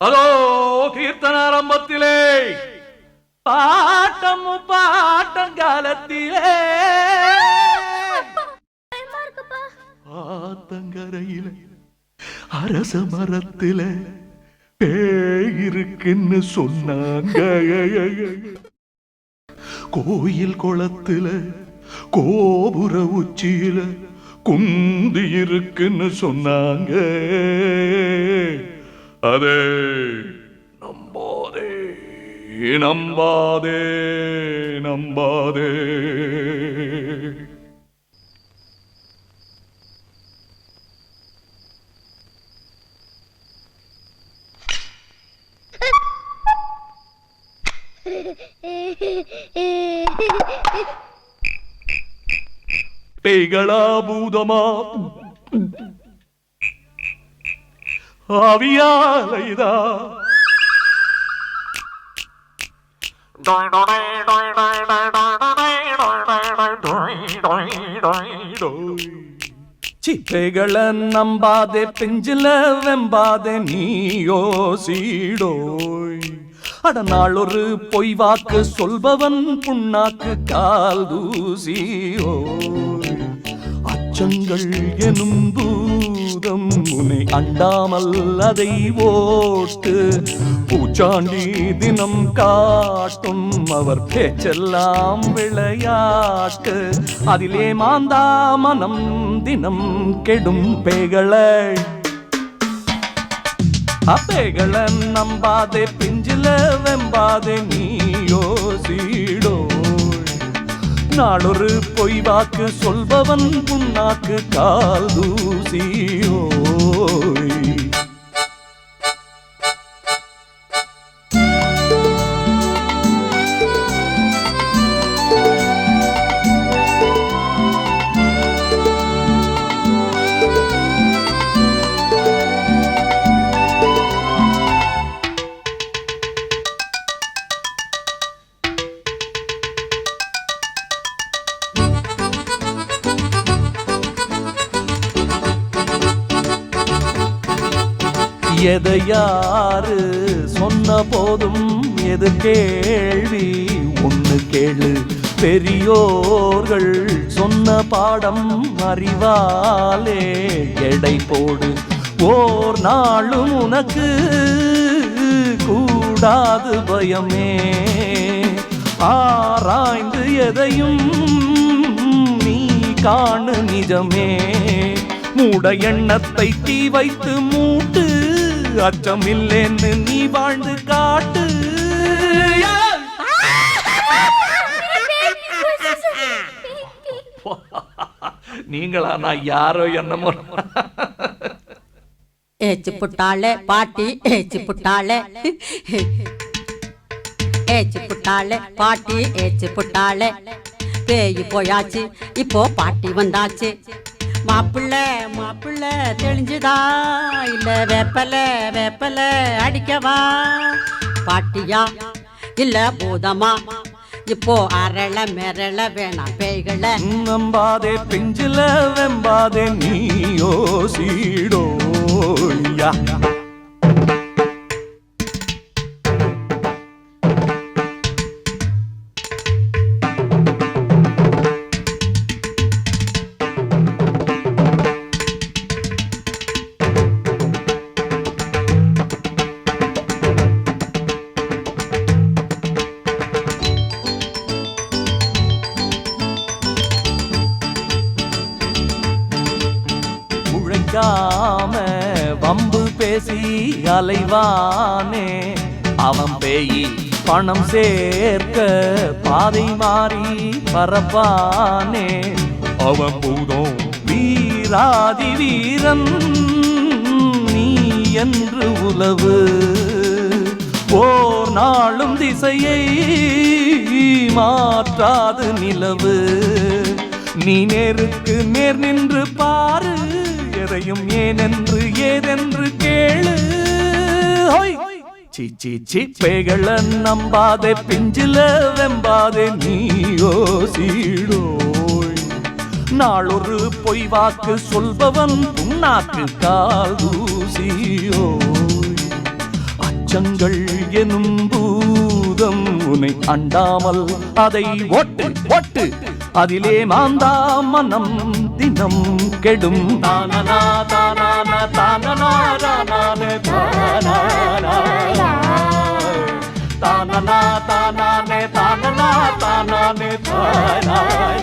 அதோ கீர்த்தன ஆரம்பத்திலே bottom bottom காலத்திலே பயமா இருக்குப்பா ஆத்தங்கரையில அரச மரத்தில பேய் இருக்குன்னு சொன்னாங்க. கோயில் குளத்துல கோபுர உச்சியில குந்தி இருக்குன்னு சொன்னாங்க. அதே நம்பாதே நம்பாதே நம்பாதே. பேய்களா பூதமா ஆவியாலைதா சிப்பைகள நம்பாதே பெஞ்சில வெம்பாதே நீயோ சீடோய். அட நாளொரு பொய் வாக்கு சொல்பவன் புண்ணாக்கு கால் தூசியோ அச்சங்கள் எனும் தூ பூதம் உன்னை அண்டாமல் அதை ஓட்டு. பூச்சாண்டி தினம் காட்டும் அவர் பேச்செல்லாம் விளையாட்டு. அதிலே மாந்தா மனம் தினம் கெடும் பேகளை. அப்பேகளை நம்பாதே பிஞ்சில வெம்பாதே நீயோ சீடோ நாளொரு பொய் வாக்கு சொல்பவன் புண்ணாக்கு கால் தூசியோ எதை யாரு சொன்ன போதும் எது கேள்வி? ஒன்று கேளு. பெரியோர்கள் சொன்ன பாடம் அறிவாலே எடை போடு. ஓர் நாளும் உனக்கு கூடாது பயமே. ஆராய்ந்து எதையும் நீ காணு நிஜமே. மூட எண்ணத்தை தீ வைத்து மூட்டு அச்சம் இல்லைன்னு நீ வாழ்ந்து காட்டு. நீங்களா நான் யாரோ என்னமோ. ஏச்சு புட்டாளே பாட்டி ஏச்சு புட்டாளே. ஏச்சு புட்டாளே பாட்டி ஏச்சு புட்டாளே. பேய் போயாச்சு இப்போ பாட்டி வந்தாச்சு. மாப்பிள்ள மாப்பிள்ள தெளிஞ்சுதா? இல்ல வேப்பல வேப்பல அடிக்கவா? பாட்டியா? இல்ல பூதமா? இப்போ அரள மிரள வேணாம் பேய்களை. நம்பாதே பிஞ்சில வெம்பாதே நீயோ சீடோயா உழைக்காம வம்பு பேசி அலைவானே. அவன் பேயி பணம் சேர்க்க பாதை மாறி பரப்பானே. அவன் பூதம் வீராதி வீரன் நீ என்று உலவு ஓர் நாளும் திசையை மாற்றாது நிலவு. நீ நேருக்கு நேர் நின்று பா எதையும் ஏனென்று ஏதென்று கேளு. சீச்சி சீ நம்பாதே பிஞ்சில வெம்பாதே நீயோ சீடோய் நாளொரு பொய் வாக்கு சொல்பவன் புண்ணாக்கு கால் தூசியோய். அச்சங்கள் எனும் பூதம் உனை அண்டாமல் அதை ஒட்டு ஒட்டு அதிலே மாந்தா மனம் தினம் கெடும் தானனா தானான தானனா தானான தானானா தானனா தானானே தானனா தானானே தானானா